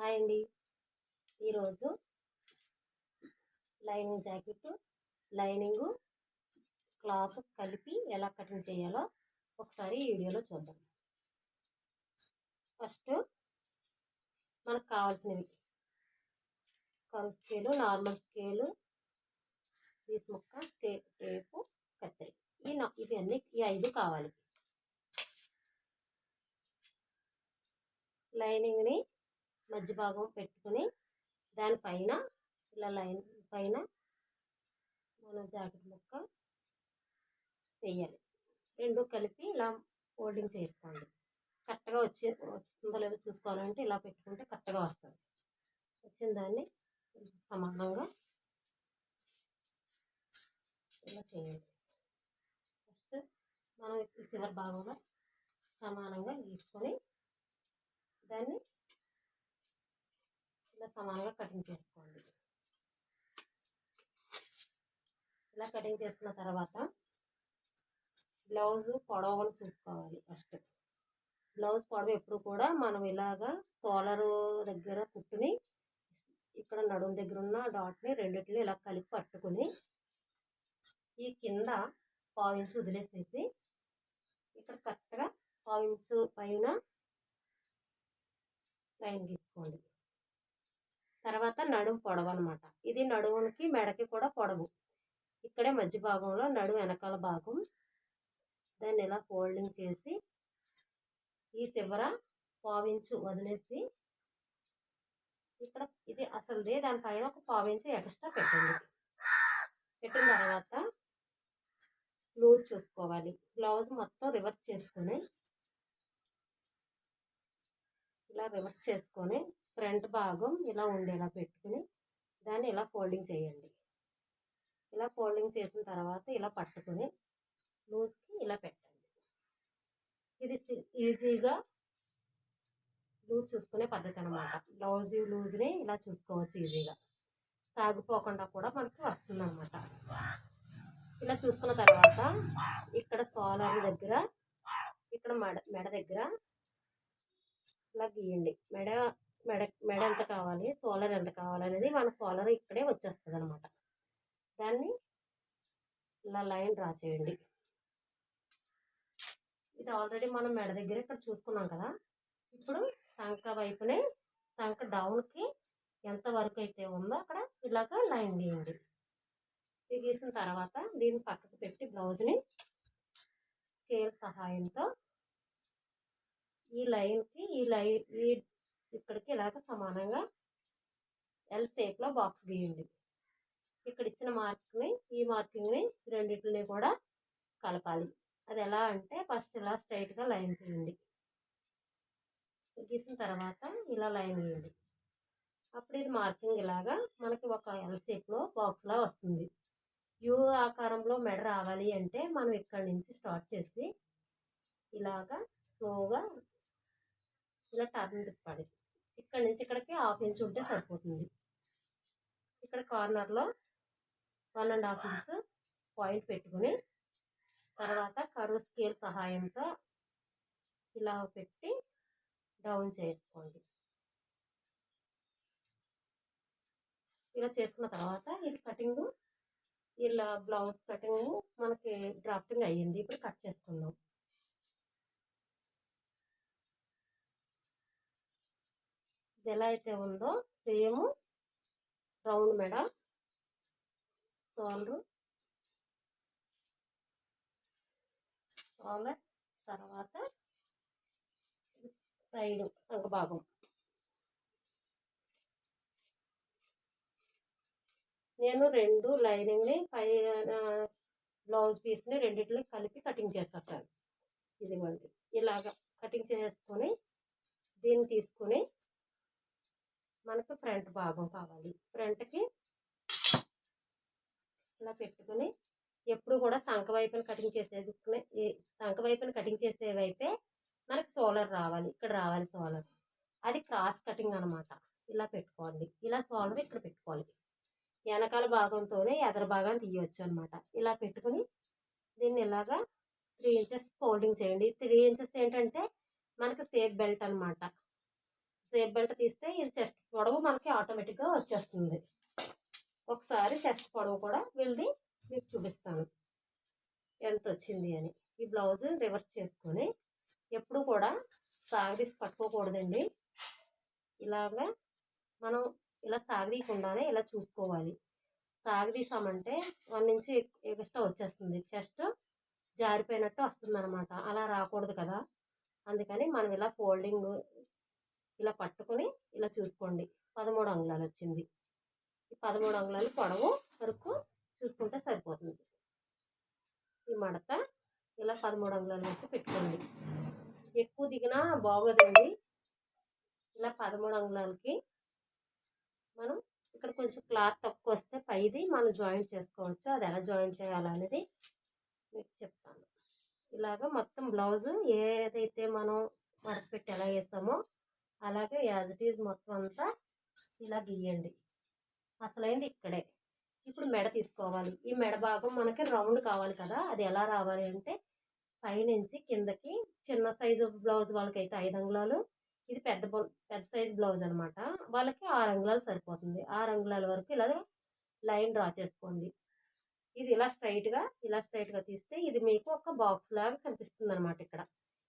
Hi అండి. ఈరోజు lining jacket lining cloth కలిపి ఎలా కటింగ్ చేయాలో ఒకసారి ఈ వీడియోలో చూద్దాం. ఫస్ట్ మనకు కావాల్సినవి. కరు స్కేలు నార్మల్ స్కేలు పీస్ ముక్క టేపు కత్తిరి. ఈ ఇవన్నీ ఇవి ఈ ఐదు కావాలి. లైనింగ్ని మధ్య భాగం పెట్టుకుని దానిపైన ఇలా లైన్ పైన మన జాకెట్ ముక్క వేయాలి. రెండు కలిపి ఇలా ఫోల్డింగ్ చేసుకోండి కరెక్ట్గా వచ్చి వస్తుందో లేదో చూసుకోవాలంటే ఇలా పెట్టుకుంటే కరెక్ట్గా వస్తుంది. వచ్చిన దాన్ని సమానంగా ఇలా చేయండి. ఫస్ట్ మనం ఈ చివరి భాగంలో సమానంగా గీసుకొని దాన్ని ఇలా సమానంగా కటింగ్ చేసుకోండి. ఇలా కటింగ్ చేసుకున్న తర్వాత బ్లౌజ్ పొడవని చూసుకోవాలి ఫస్ట్ బ్లౌజ్ పొడవ ఎప్పుడు కూడా మనం ఇలాగా సోలరు దగ్గర కుట్టుని ఇక్కడ నడుము దగ్గర ఉన్న డాట్ని రెండింటిని ఇలా కలిపి పట్టుకుని ఈ కింద పావించు వదిలేసేసి ఇక్కడ కరెక్ట్గా పావించు పైన లైన్ గీసుకోండి. తర్వాత నడుము పొడవు అనమాట ఇది నడుముకి మెడకి కూడా పొడవు. ఇక్కడే మధ్య భాగంలో నడుము వెనకాల భాగం. దాన్ని ఇలా ఫోల్డింగ్ చేసి ఈ చివర పావించు వదిలేసి ఇక్కడ ఇది అసలుదే దానిపైన ఒక పావించు ఎక్స్ట్రా పెట్టండి. పెట్టిన తర్వాత లూజ్ చూసుకోవాలి. బ్లౌజ్ మొత్తం రివర్స్ చేసుకొని ఇలా రివర్స్ చేసుకొని ఫ్రంట్ భాగం ఇలా ఉండేలా పెట్టుకుని దాన్ని ఇలా ఫోల్డింగ్ చేయండి. ఇలా ఫోల్డింగ్ చేసిన తర్వాత ఇలా పట్టుకుని లూజ్కి ఇలా పెట్టండి. ఇది ఈజీగా లూజ్ చూసుకునే పద్ధతి అనమాట బ్లౌజ్ లూజ్ని ఇలా చూసుకోవచ్చు ఈజీగా. సాగిపోకుండా కూడా మనకి వస్తుంది అనమాట ఇలా చూసుకున్న తర్వాత ఇక్కడ సోలార్ దగ్గర ఇక్కడ మెడ మెడ దగ్గర ఇలా గీయండి. మెడ మెడ మెడ ఎంత కావాలి? సోలర్ ఎంత కావాలి? అనేది మన సోలర్ ఇక్కడే వచ్చేస్తుంది అనమాట దాన్ని ఇలా లైన్ డ్రా చేయండి. ఇది ఆల్రెడీ మనం మెడ దగ్గర ఇక్కడ చూసుకున్నాం కదా? ఇప్పుడు సంఖ వైపునే సంఖ డౌన్కి ఎంత వరకు అయితే ఉందో అక్కడ ఇలాగ లైన్ గీయండి. ఇది గీసిన తర్వాత దీన్ని పక్కకు పెట్టి బ్లౌజ్ని స్కేల్ సహాయంతో ఈ లైన్కి ఈ లైన్ ఈ ఇక్కడికి ఇలాగ సమానంగా ఎల్ షేప్లో బాక్స్ గీయండి. ఇక్కడ ఇచ్చిన మార్క్ని ఈ మార్కింగ్ని రెండింటిని కూడా కలపాలి. అది ఎలా అంటే ఫస్ట్ ఇలా స్ట్రైట్గా లైన్ తీయండి గీసిన తర్వాత ఇలా లైన్ గీయండి. అప్పుడు ఇది మార్కింగ్ ఇలాగా మనకి ఒక ఎల్ షేప్లో బాక్స్లా వస్తుంది. యూ ఆకారంలో మెడ రావాలి అంటే మనం ఇక్కడ నుంచి స్టార్ట్ చేసి ఇలాగా స్లోగా ఇలా టర్న్ తిప్పాలి ఇక్కడ నుంచి ఇక్కడికి హాఫ్ ఇంచ్ ఉంటే సరిపోతుంది. ఇక్కడ కార్నర్లో one and half inch point పెట్టుకుని తర్వాత కరువు స్కేల్ సహాయంతో ఇలా పెట్టి డౌన్ చేసుకోండి. ఇలా చేసుకున్న తర్వాత ఇది కటింగ్ ఇలా బ్లౌజ్ కటింగ్ మనకి డ్రాఫ్టింగ్ అయ్యింది. ఇప్పుడు కట్ చేసుకుందాం. ఇది ఎలా అయితే ఉందో సేమ్ రౌండ్ మెడ సోలరు సోలర్ తర్వాత సైడ్ ఒక భాగం. నేను రెండు లైనింగ్ని పై బ్లౌజ్ పీస్ని రెండింటిని కలిపి కటింగ్ చేస్తాను. ఇదిగోండి. ఇలాగ కటింగ్ చేసుకొని దీన్ని తీసుకొని మనకు ఫ్రంట్ భాగం కావాలి. ఫ్రంట్కి ఇలా పెట్టుకుని ఎప్పుడు కూడా సంఖ వైపున కటింగ్ చేసేది సంఖ వైపున కటింగ్ చేసే వైపే మనకి సోలర్ రావాలి. ఇక్కడ రావాలి సోలర్. అది క్రాస్ కటింగ్ అనమాట ఇలా పెట్టుకోవాలి. ఇలా సోలర్ ఇక్కడ పెట్టుకోవాలి. వెనకాల భాగంతోనే ఎదర భాగాన్ని తీయవచ్చు అనమాట ఇలా పెట్టుకుని దీన్ని ఇలాగా త్రీ ఇంచెస్ ఫోల్డింగ్ చేయండి. త్రీ ఇంచెస్ ఏంటంటే మనకు సేఫ్ బెల్ట్ అనమాట సేఫ్ బెల్ట్ తీస్తే ఇది చెస్ట్ పొడవు మనకి ఆటోమేటిక్గా వచ్చేస్తుంది. ఒకసారి చెస్ట్ పొడవు కూడా వెళ్ళి మీకు చూపిస్తాను. ఎంత వచ్చింది అని. ఈ బ్లౌజ్ రివర్స్ చేసుకొని ఎప్పుడు కూడా సాగదీసి పట్టుకోకూడదండి. ఇలాగా మనం ఇలా సాగదీయకుండానే ఇలా చూసుకోవాలి. సాగదీసామంటే వన్ నుంచి ఎక్స్ట్రా వచ్చేస్తుంది. చెస్ట్ జారిపోయినట్టు వస్తుంది అనమాట అలా రాకూడదు కదా. అందుకని మనం ఇలా ఫోల్డింగ్ ఇలా పట్టుకొని ఇలా చూసుకోండి. పదమూడు అంగుళాలు వచ్చింది. ఈ పదమూడు అంగుళాలు పొడవు వరకు చూసుకుంటే సరిపోతుంది. ఈ మడత ఇలా పదమూడు అంగుళాల వరకు పెట్టుకోండి. ఎక్కువ దిగినా బాగోదండి. ఇలా పదమూడు అంగుళాలకి మనం ఇక్కడ కొంచెం క్లాత్ తక్కువ వస్తే పైది మనం జాయింట్ చేసుకోవచ్చు. అది ఎలా జాయింట్ చేయాలనేది మీకు చెప్తాను. ఇలాగ మొత్తం బ్లౌజ్ ఏదైతే మనం మడత పెట్టి ఎలా వేస్తామో అలాగే యాజ్ ఇట్ ఈజ్ మొత్తం అంతా ఇలా గీయండి. అసలైంది ఇక్కడే. ఇప్పుడు మెడ తీసుకోవాలి. ఈ మెడ భాగం మనకి రౌండ్ కావాలి కదా. అది ఎలా రావాలి అంటే పైనుంచి కిందకి చిన్న సైజు బ్లౌజ్ వాళ్ళకైతే ఐదు అంగుళాలు. ఇది పెద్ద పెద్ద సైజు బ్లౌజ్ అనమాట వాళ్ళకి ఆరు అంగుళాలు సరిపోతుంది. ఆరు అంగుళాల వరకు ఇలా లైన్ డ్రా చేసుకోండి. ఇది ఇలా స్ట్రైట్గా ఇలా స్ట్రైట్గా తీస్తే ఇది మీకు ఒక బాక్స్ లాగా కనిపిస్తుంది అనమాట ఇక్కడ.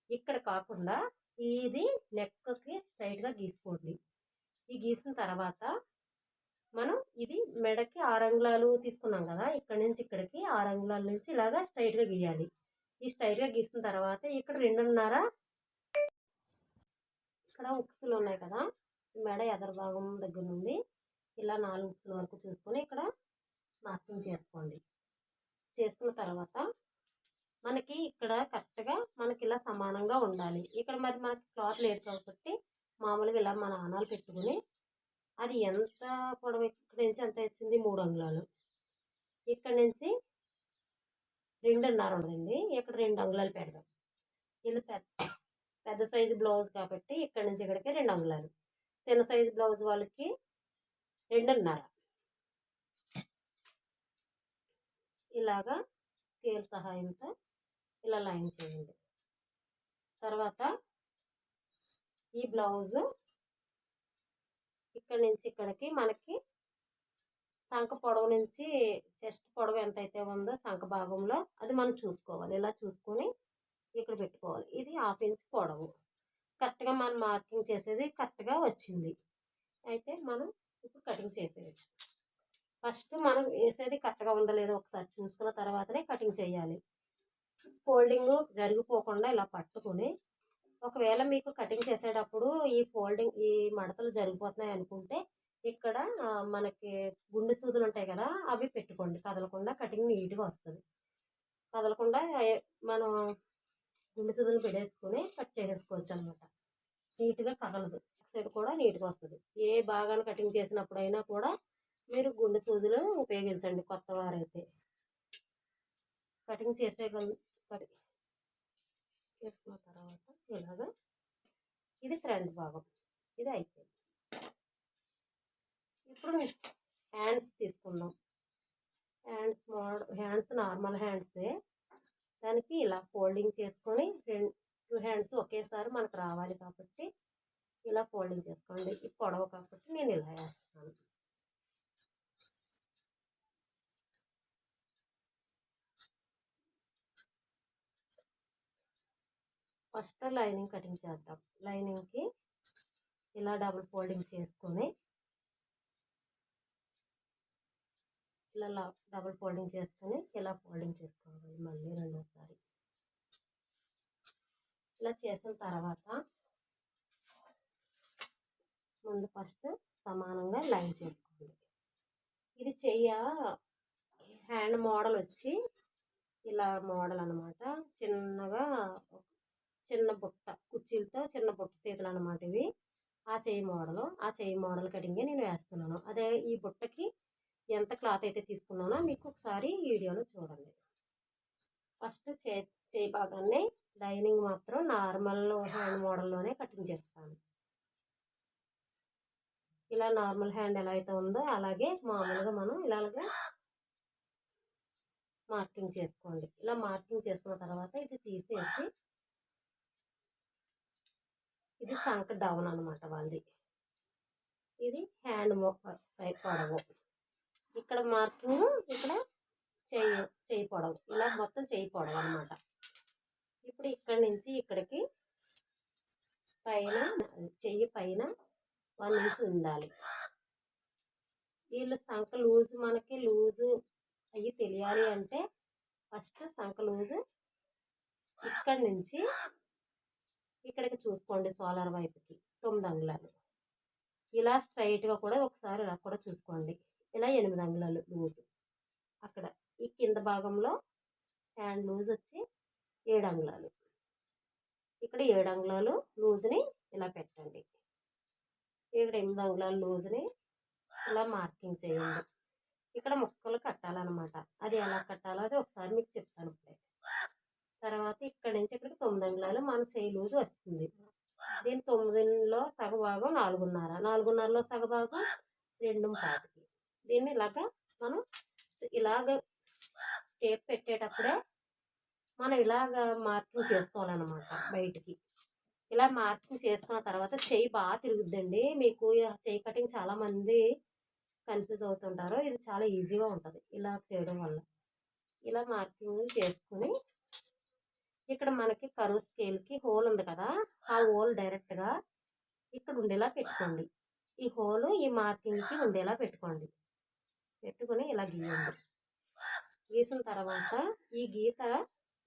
ఇక్కడ కాకుండా ఇది నెక్కకి స్ట్రైట్గా గీసుకోండి. ఈ గీసిన తర్వాత మనం ఇది మెడకి ఆరు తీసుకున్నాం కదా ఇక్కడ నుంచి ఇక్కడికి ఆరు అంగుళాల నుంచి ఇలాగా స్ట్రైట్గా గీయాలి. ఈ స్ట్రైట్గా గీసిన తర్వాత ఇక్కడ రెండున్నర ఇక్కడ ఉక్సులు ఉన్నాయి కదా మెడ ఎదర భాగం దగ్గర నుండి ఇలా నాలుగు ఉక్సుల వరకు చూసుకొని ఇక్కడ మార్కింగ్ చేసుకోండి. చేసుకున్న తర్వాత మనకి ఇక్కడ కరెక్ట్గా మనకి ఇలా సమానంగా ఉండాలి. ఇక్కడ మరి మనకి క్లాత్ లేదు కాబట్టి మామూలుగా ఇలా మన ఆనాలు పెట్టుకుని అది ఎంత పొడవు ఇక్కడ నుంచి ఎంత వచ్చింది? మూడు అంగుళాలు. ఇక్కడ నుంచి రెండున్నర ఉందండి. ఇక్కడ రెండు అంగుళాలు పెడదాం. ఇలా పెద్ద పెద్ద సైజు బ్లౌజ్ కాబట్టి ఇక్కడ నుంచి ఇక్కడికి రెండు అంగుళాలు. చిన్న సైజు బ్లౌజ్ వాళ్ళకి రెండున్నర. ఇలాగా స్కేల్ సహాయంతో ఇలా లైన్ చేయండి. తర్వాత ఈ బ్లౌజ్ ఇక్కడ నుంచి ఇక్కడికి మనకి సంఖ పొడవు నుంచి చెస్ట్ పొడవు ఎంత అయితే ఉందో సంఖ భాగంలో అది మనం చూసుకోవాలి. ఇలా చూసుకొని ఇక్కడ పెట్టుకోవాలి. ఇది హాఫ్ ఇంచ్ పొడవు. కరెక్ట్గా మనం మార్కింగ్ చేసేది కరెక్ట్గా వచ్చింది. అయితే మనం ఇప్పుడు కటింగ్ చేసేయచ్చు. ఫస్ట్ మనం వేసేది కరెక్ట్గా ఉందో లేదో ఒకసారి చూసుకున్న తర్వాతనే కటింగ్ చేయాలి. ఫోల్డింగ్ జరిగిపోకుండా ఇలా పట్టుకొని ఒకవేళ మీకు కటింగ్ చేసేటప్పుడు ఈ ఫోల్డింగ్ ఈ మడతలు జరిగిపోతున్నాయి అనుకుంటే ఇక్కడ మనకి గుండె సూదులు ఉంటాయి కదా అవి పెట్టుకోండి. కదలకుండా కటింగ్ నీట్గా వస్తుంది. కదలకుండా మనం గుండె సూదులు పెట్టేసుకుని కట్ చేసేసుకోవచ్చు అనమాట నీట్గా కదలదు. సైడ్ కూడా నీట్గా వస్తుంది. ఏ భాగాన్ని కటింగ్ చేసినప్పుడైనా కూడా మీరు గుండె సూదులు ఉపయోగించండి కొత్త వారైతే కటింగ్ చేసే కటింగ్ చేసుకున్న తర్వాత ఇలాగా ఇది ఫ్రంట్ భాగం. ఇది అయిపోయింది ఇప్పుడు హ్యాండ్స్ తీసుకుందాం. హ్యాండ్స్ మోడల్ హ్యాండ్స్ నార్మల్ హ్యాండ్సే. దానికి ఇలా ఫోల్డింగ్ చేసుకొని రెండు టూ హ్యాండ్స్ ఒకేసారి మనకు రావాలి కాబట్టి ఇలా ఫోల్డింగ్ చేసుకోండి. ఇది పొడవు కాబట్టి నేను ఇలా వేస్తాను ఫస్ట్ లైనింగ్ కటింగ్ చేద్దాం. లైనింగ్కి ఇలా డబుల్ ఫోల్డింగ్ చేసుకొని ఇలా డబుల్ ఫోల్డింగ్ చేసుకొని ఇలా ఫోల్డింగ్ చేసుకోవాలి మళ్ళీ రెండోసారి. ఇలా చేసిన తర్వాత ముందు ఫస్ట్ సమానంగా లైన్ చేసుకోండి. ఇది చెయ్య హ్యాండ్ మోడల్ వచ్చి ఇలా మోడల్ అనమాట చిన్నగా చిన్న బుట్ట కుర్చీలతో చిన్న బుట్ట చేతులు అనమాట ఇవి. ఆ చేయి మోడల్ ఆ చేయి మోడల్ కటింగే నేను వేస్తున్నాను. అదే ఈ బుట్టకి ఎంత క్లాత్ అయితే తీసుకున్నానో మీకు ఒకసారి వీడియోలో చూడండి. ఫస్ట్ చే చేయి భాగాన్ని లైనింగ్ మాత్రం నార్మల్ హ్యాండ్ మోడల్లోనే కటింగ్ చేస్తాను. ఇలా నార్మల్ హ్యాండ్ ఎలా అయితే ఉందో అలాగే మామూలుగా మనం ఇలాగే మార్కింగ్ చేసుకోండి. ఇలా మార్కింగ్ చేసుకున్న తర్వాత ఇది తీసేసి ఇది సంక డౌన్ అనమాట వాళ్ళది. ఇది హ్యాండ్ సైడ్ పొడవు. ఇక్కడ మార్కింగ్ ఇక్కడ చేయి చేయి పొడవు. ఇలా మొత్తం చేయి పొడవు అనమాట ఇప్పుడు ఇక్కడ నుంచి ఇక్కడికి పైన చెయ్యి పైన వన్ ఇంచ్ ఉండాలి. వీళ్ళు సంఖ లూజు మనకి లూజు అవి తెలియాలి అంటే ఫస్ట్ సంక లూజు ఇక్కడి నుంచి ఇక్కడికి చూసుకోండి సోలార్ వైపుకి తొమ్మిది అంగుళాలు. ఇలా స్ట్రైట్గా కూడా ఒకసారి ఇలా కూడా చూసుకోండి. ఇలా ఎనిమిది అంగుళాలు లూజ్. అక్కడ ఈ కింద భాగంలో హ్యాండ్ లూజ్ వచ్చి ఏడు అంగుళాలు. ఇక్కడ ఏడు అంగుళాలు లూజ్ని ఇలా పెట్టండి. ఇక్కడ ఎనిమిది అంగుళాలు లూజ్ని ఇలా మార్కింగ్ చేయండి. ఇక్కడ ముక్కలు కట్టాలన్నమాట. అది ఎలా కట్టాలో అది ఒకసారి మీకు చెప్తాను ఇప్పుడే. తర్వాత ఇక్కడ నుంచి ఇక్కడికి తొమ్మిది అంగుళాలు మన చేయి లూజ్ వస్తుంది దీని తొమ్మిదిలో సగభాగం నాలుగున్నర. నాలుగున్నరలో సగభాగం రెండు పాతికి. దీన్ని ఇలాగ మనం ఇలాగ టేప్ పెట్టేటప్పుడే మనం ఇలాగ మార్కింగ్ చేసుకోవాలన్నమాట బయటికి. ఇలా మార్కింగ్ చేసుకున్న తర్వాత చెయ్యి బాగా తిరుగుద్దండి. మీకు చెయ్యి కటింగ్ చాలా మంది కన్ఫ్యూజ్ అవుతుంటారు. ఇది చాలా ఈజీగా ఉంటుంది. ఇలా చేయడం వల్ల. ఇలా మార్కింగ్ చేసుకుని ఇక్కడ మనకి కరువు స్కేల్కి హోల్ ఉంది కదా ఆ హోల్ డైరెక్ట్గా ఇక్కడ ఉండేలా పెట్టుకోండి. ఈ హోల్ ఈ మార్కింగ్కి ఉండేలా పెట్టుకోండి. పెట్టుకుని ఇలా గీయండి. గీసిన తర్వాత ఈ గీత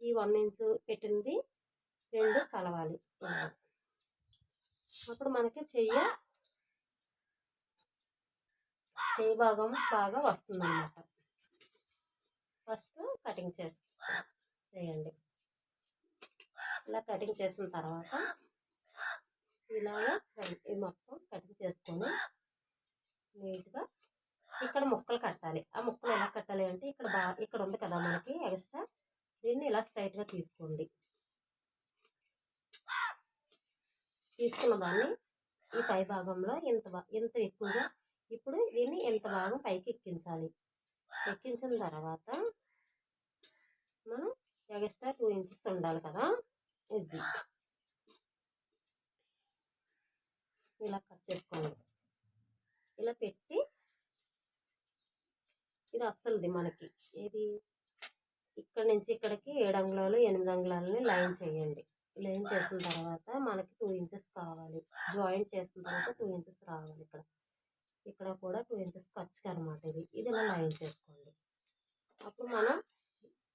ఈ వన్ ఇంచ్ పెట్టింది రెండు కలవాలి. అప్పుడు మనకి చెయ్య చెయ్యి భాగం బాగా వస్తుంది అన్నమాట ఫస్ట్ కటింగ్ చేసి చేయండి. ఇలా కటింగ్ చేసిన తర్వాత ఇలాగా ఈ మొత్తం కటింగ్ చేసుకొని నీట్గా ఇక్కడ ముక్కలు కట్టాలి. ఆ ముక్కలు ఎలా కట్టాలి అంటే ఇక్కడ బా ఇక్కడ ఉంది కదా మనకి ఎక్స్ట్రా. దీన్ని ఇలా స్ట్రైట్గా తీసుకోండి. తీసుకున్న దాన్ని ఈ పై భాగంలో ఇంత ఇంత ఎక్కువగా ఇప్పుడు దీన్ని ఎంత భాగం పైకి ఎక్కించాలి. ఎక్కించిన తర్వాత మనం ఎక్స్ట్రా టూ ఇంచెస్ ఉండాలి కదా. ఇది ఇలా కట్ చేసుకోండి. ఇలా పెట్టి ఇది అస్సలుది మనకి. ఇది ఇక్కడ నుంచి ఇక్కడికి ఏడు అంగుళాలు ఎనిమిది అంగుళాలని లైన్ చేయండి. లైన్ చేసిన తర్వాత మనకి టూ ఇంచెస్ కావాలి. జాయింట్ చేసిన తర్వాత టూ ఇంచెస్ రావాలి ఇక్కడ. ఇక్కడ కూడా టూ ఇంచెస్ ఖర్చుకి అనమాట ఇది. ఇది ఇలా లైన్ చేసుకోండి. అప్పుడు మనం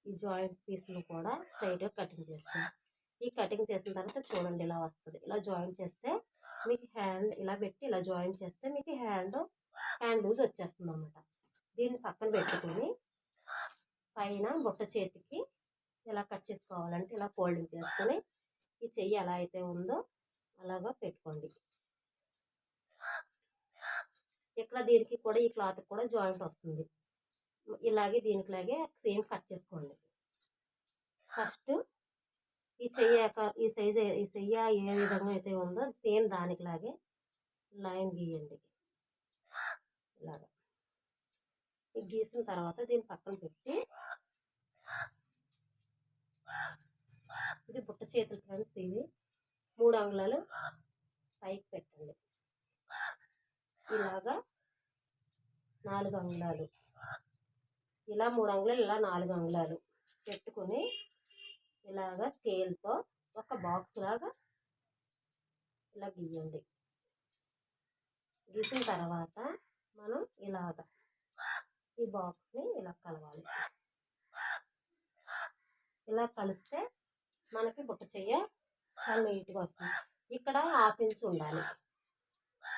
ఈ జాయింట్ పీస్ను కూడా స్ట్రైట్గా కటింగ్ చేస్తాం. ఈ కటింగ్ చేసిన తర్వాత చూడండి ఇలా వస్తుంది. ఇలా జాయింట్ చేస్తే మీకు హ్యాండ్ ఇలా పెట్టి ఇలా జాయింట్ చేస్తే మీకు హ్యాండ్ హ్యాండ్ లూజ్ వచ్చేస్తుంది అనమాట దీన్ని పక్కన పెట్టుకొని పైన బుట్ట చేతికి ఇలా కట్ చేసుకోవాలంటే ఇలా ఫోల్డింగ్ చేసుకొని ఈ చెయ్యి ఎలా అయితే ఉందో అలాగా పెట్టుకోండి. ఇక్కడ దీనికి కూడా ఈ క్లాత్ కూడా జాయింట్ వస్తుంది. ఇలాగే దీనికిలాగే సేమ్ కట్ చేసుకోండి. ఫస్ట్ ఈ చెయ్యి ఈ సైజ్ ఈ చెయ్య ఏ విధంగా అయితే ఉందో సేమ్ దానికిలాగే లైన్ గీయండి. ఇలాగా. గీసిన తర్వాత దీన్ని పక్కన పెట్టి ఇది బుట్ట చేతులు ఫ్రెండ్స్ ఇది మూడు అంగుళాలు పైకి పెట్టండి. ఇలాగా నాలుగు అంగుళాలు. ఇలా మూడు అంగుళాలు ఇలా నాలుగు అంగుళాలు పెట్టుకొని ఇలాగా స్కేల్తో ఒక బాక్స్ లాగా ఇలా గీయండి. గీసిన తర్వాత మనం ఇలాగ ఈ బాక్స్ని ఇలా కలవాలి. ఇలా కలిస్తే మనకి బుట్ట చెయ్య చాలా నీట్గా వస్తుంది. ఇక్కడ హాఫ్ ఇంచ్ ఉండాలి.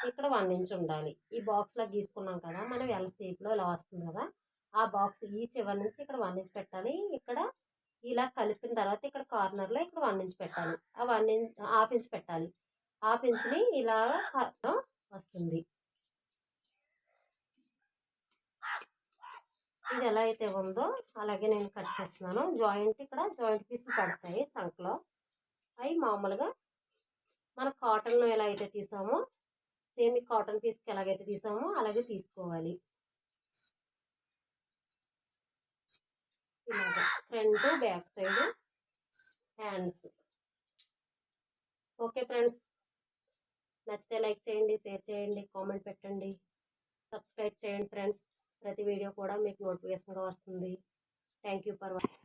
ఇక్కడ వన్ ఇంచ్ ఉండాలి. ఈ బాక్స్లో గీసుకున్నాం కదా మనం ఎల్ షేప్లో ఇలా వస్తుంది కదా ఆ బాక్స్ ఈ చివరి నుంచి ఇక్కడ వన్ ఇంచ్ పెట్టాలి. ఇక్కడ ఇలా కలిపిన తర్వాత ఇక్కడ కార్నర్లో ఇక్కడ వన్ ఇంచ్ పెట్టాలి. ఆ వన్ ఇంచ్ హాఫ్ ఇంచ్ పెట్టాలి. హాఫ్ ఇంచ్ని ఇలా వస్తుంది. ఇది ఎలా అయితే ఉందో అలాగే నేను కట్ చేస్తున్నాను. జాయింట్ ఇక్కడ జాయింట్ పీసులు పడతాయి సంకలో అవి మామూలుగా మన కాటన్ ఎలా అయితే తీసామో సేమ్ కాటన్ పీస్కి ఎలాగైతే తీసామో అలాగే తీసుకోవాలి. ఇలాగా front back side hands okay friends నచ్చితే లైక్ చేయండి షేర్ చేయండి కామెంట్ పెట్టండి. సబ్స్క్రైబ్ చేయండి ఫ్రెండ్స్ ప్రతి వీడియో కూడా మీకు నోటిఫికేషన్గా వస్తుంది. Thank you for watching